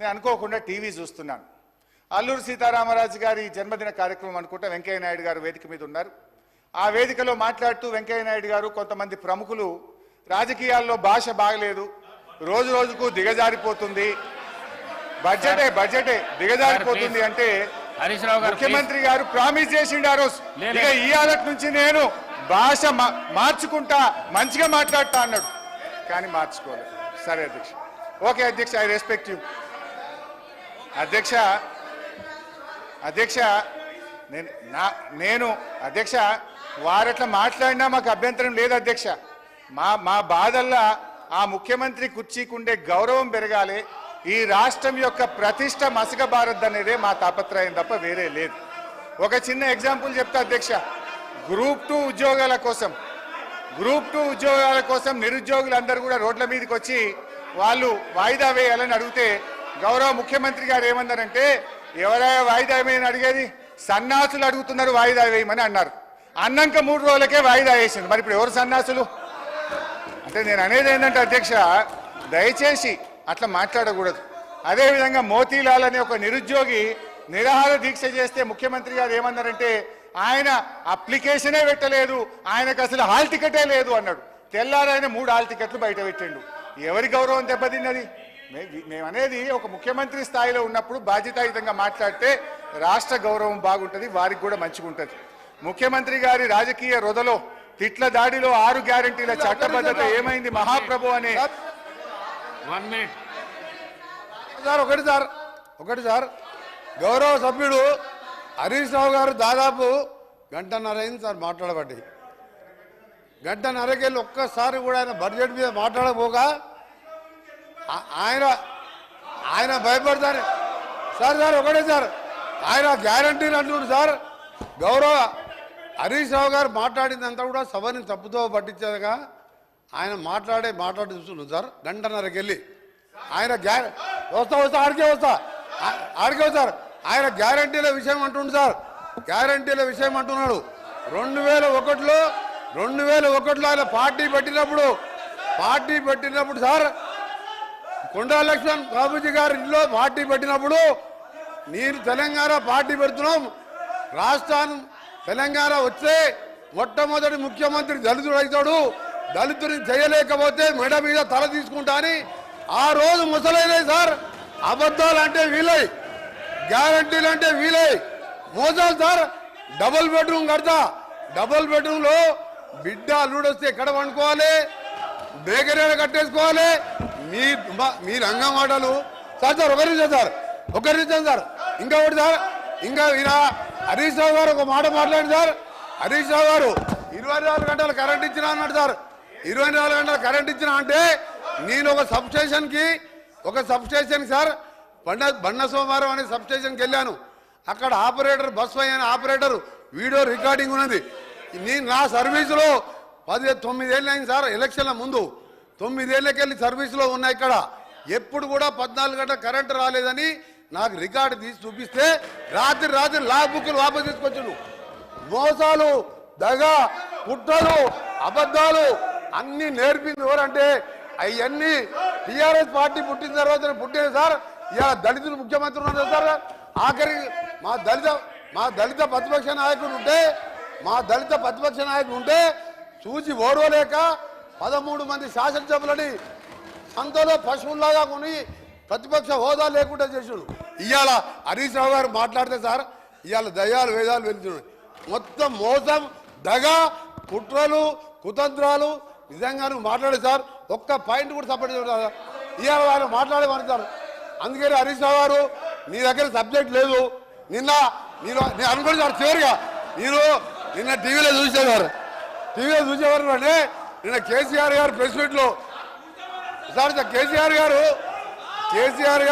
నేను అనుకోకుండా టీవీ చూస్తున్నాను. అల్లూరు సీతారామరాజు గారి జన్మదిన కార్యక్రమం అనుకుంటా వెంకయ్య నాయుడు గారు వేదిక మీద ఉన్నారు. ఆ వేదికలో మాట్లాడుతూ వెంకయ్య నాయుడు గారు కొంతమంది ప్రముఖులు రాజకీయాల్లో భాష బాగలేదు రోజు రోజుకు దిగజారిపోతుంది. బడ్జెటే బడ్జెటే దిగజారిపోతుంది అంటే ముఖ్యమంత్రి గారు ప్రామిస్ చేసిండు ఆ రోజు. ఇక ఇవాళ నుంచి నేను భాష మార్చుకుంటా మంచిగా మాట్లాడతా అన్నాడు. కానీ మార్చుకోలేదు. సరే అధ్యక్ష. ఓకే అధ్యక్ష ఐ రెస్పెక్ట్ యూ. అధ్యక్ష అధ్యక్ష నేను నా నేను అధ్యక్ష వారట్లా మాట్లాడినా మాకు అభ్యంతరం లేదు అధ్యక్ష. మా మా బాధల్లా ఆ ముఖ్యమంత్రి కుర్చీకుండే గౌరవం పెరగాలి ఈ రాష్ట్రం యొక్క ప్రతిష్ట మసకబారద్దు అనేదే మా తాపత్రయం తప్ప వేరే లేదు. ఒక చిన్న ఎగ్జాంపుల్ చెప్తా అధ్యక్ష గ్రూప్ టూ ఉద్యోగాల కోసం గ్రూప్ టూ ఉద్యోగాల కోసం నిరుద్యోగులందరూ కూడా రోడ్ల మీదకి వచ్చి వాళ్ళు వాయిదా వేయాలని అడిగితే గౌరవ ముఖ్యమంత్రి గారు ఏమన్నారంటే ఎవరైనా వాయిదా వేయని అడిగేది? సన్నాసులు అడుగుతున్నారు వాయిదా వేయమని అన్నారు. అన్నాక మూడు రోజులకే వాయిదా వేసింది. మరి ఇప్పుడు ఎవరు సన్నాసులు? అంటే నేను అనేది ఏంటంటే అధ్యక్ష దయచేసి అట్లా మాట్లాడకూడదు. అదేవిధంగా మోతీలాల్ అనే ఒక నిరుద్యోగి నిరాహార దీక్ష చేస్తే ముఖ్యమంత్రి గారు ఏమన్నారంటే ఆయన అప్లికేషనే పెట్టలేదు ఆయనకు అసలు హాల్ టికెటే లేదు అన్నాడు. తెల్లారైన మూడు హాల్ టికెట్లు బయట పెట్టిండు. ఎవరి గౌరవం దెబ్బతిన్నది? మేమనేది ఒక ముఖ్యమంత్రి స్థాయిలో ఉన్నప్పుడు బాధ్యతాయుతంగా మాట్లాడితే రాష్ట్ర గౌరవం బాగుంటుంది వారికి కూడా మంచిగా ఉంటుంది ముఖ్యమంత్రి గారి రాజకీయ రొదలో తిట్ల దాడిలో ఆరు గ్యారంటీల చట్టబద్ధత ఏమైంది మహాప్రభు అనే వన్ మినిట్. సార్ ఒకటి సార్ ఒకటి సార్. గౌరవ సభ్యుడు హరీష్ రావు గారు దాదాపు గంటన్నర అయింది సార్ మాట్లాడబట్టి. గంటన్నరకెళ్ళి ఒక్కసారి కూడా ఆయన బడ్జెట్ మీద మాట్లాడకపోగా ఆ- ఆయన ఆయన భయపడతారు సార్ సార్ ఒకటే సార్. ఆయన గ్యారంటీని అంటున్నాడు సార్. గౌరవ హరీష్ రావు గారు మాట్లాడిందంతా కూడా సభని తప్పుతో పట్టించేదిగా. ఆయన మాట్లాడే మాట్లాడి చూస్తున్నాడు సార్. గంటన్నరకెళ్ళి ఆయన గ్యార వస్తా వస్తా ఆడికే వస్తా. ఆడికే సార్. ఆయన గ్యారంటీల విషయం అంటుండు సార్. గ్యారంటీల విషయం అంటున్నాడు. రెండు వేల ఒకటిలో రెండు వేల ఒకటిలో ఆయన పార్టీ పెట్టినప్పుడు పార్టీ పెట్టినప్పుడు సార్ కొండా లక్ష్మణ్ బాబుజీ గారి ఇంట్లో పార్టీ పెట్టినప్పుడు నేను తెలంగాణ పార్టీ పెడుతున్నాం. రాష్ట్రాన్ని తెలంగాణ వస్తే మొట్టమొదటి ముఖ్యమంత్రి దళితుడు అవుతాడు. దళితుడిని చేయలేకపోతే మెడ మీద తల తీసుకుంటా అని ఆ రోజు ముసలైనాయి సార్ అబద్ధాలు అంటే వీలై గ్యారంటీలు అంటే వీలై. మోసాలు సార్ డబుల్ బెడ్రూమ్ కడతా. డబుల్ బెడ్రూమ్లో బిడ్డ అల్లుడు వస్తే ఎక్కడ వండుకోవాలి బేకరీలు కట్టేసుకోవాలి? మీ మీ రంగం మాటలు సార్ సార్ ఒకరి నిమిషం సార్ ఒకరి నిమిషం సార్ ఇంకా ఒకటి సార్ ఇంకా ఈయన హరీష్ రావు గారు ఒక మాట మాట్లాడండి సార్. హరీష్ రావు గారు ఇరవై నాలుగు గంటలు కరెంట్ ఇచ్చినా అన్నాడు సార్. ఇరవై నాలుగు గంటలు కరెంట్ ఇచ్చినా అంటే నేను ఒక సబ్స్టేషన్కి ఒక సబ్స్టేషన్ సార్ బండ బండ సోమవారం అనే సబ్స్టేషన్కి వెళ్ళాను. అక్కడ ఆపరేటర్ బస్ అయిన ఆపరేటర్ వీడియో రికార్డింగ్ ఉన్నది. నేను నా సర్వీసులో పది తొమ్మిదేళ్ళు అయింది సార్ ఎలక్షన్ల ముందు. తొమ్మిదేళ్ళకెళ్ళి సర్వీసులో ఉన్నా ఇక్కడ. ఎప్పుడు కూడా పద్నాలుగు గంటల కరెంటు రాలేదని నాకు రికార్డు తీసి చూపిస్తే రాత్రి రాత్రి లా బుక్లు వాపసు తీసుకొచ్చిండు. మోసాలు దగ కుట్రలు అబద్ధాలు అన్ని నేర్పింది ఎవరంటే అవన్నీ టిఆర్ఎస్ పార్టీ పుట్టిన తర్వాత పుట్టిన సార్. ఇలా దళితులు ముఖ్యమంత్రి ఉన్నారు సార్. ఆఖరి మా దళిత మా దళిత ప్రతిపక్ష నాయకుడు ఉంటే మా దళిత ప్రతిపక్ష నాయకుడు ఉంటే చూసి ఓడవలేక పదమూడు మంది శాసనసభలని సంతలో పశువుల్లాగా కొని ప్రతిపక్ష హోదా లేకుండా చేసాడు. ఇవాళ హరీష్ రావు గారు మాట్లాడితే సార్ ఇవాళ దయాలు వేదాలు వెళ్తున్నాడు మొత్తం మోసం దగ కుట్రలు కుతంత్రాలు నిజంగా నువ్వు మాట్లాడే సార్ ఒక్క పాయింట్ కూడా సపోర్ట్ చేయడం ఇవాళ ఆయన మాట్లాడేవారు సార్. అందుకని హరీష్ రావు గారు నీ దగ్గర సబ్జెక్ట్ లేదు. నిన్న నేను నేను అనుకోండి సార్ చివరిగా. నేను నిన్న టీవీలో చూసేవారు. టీవీలో చూసేవారు అంటే నిన్న కేసీఆర్ గారు ప్రెస్ మీట్లో సార్ కేసీఆర్ గారు కేసీఆర్ గారు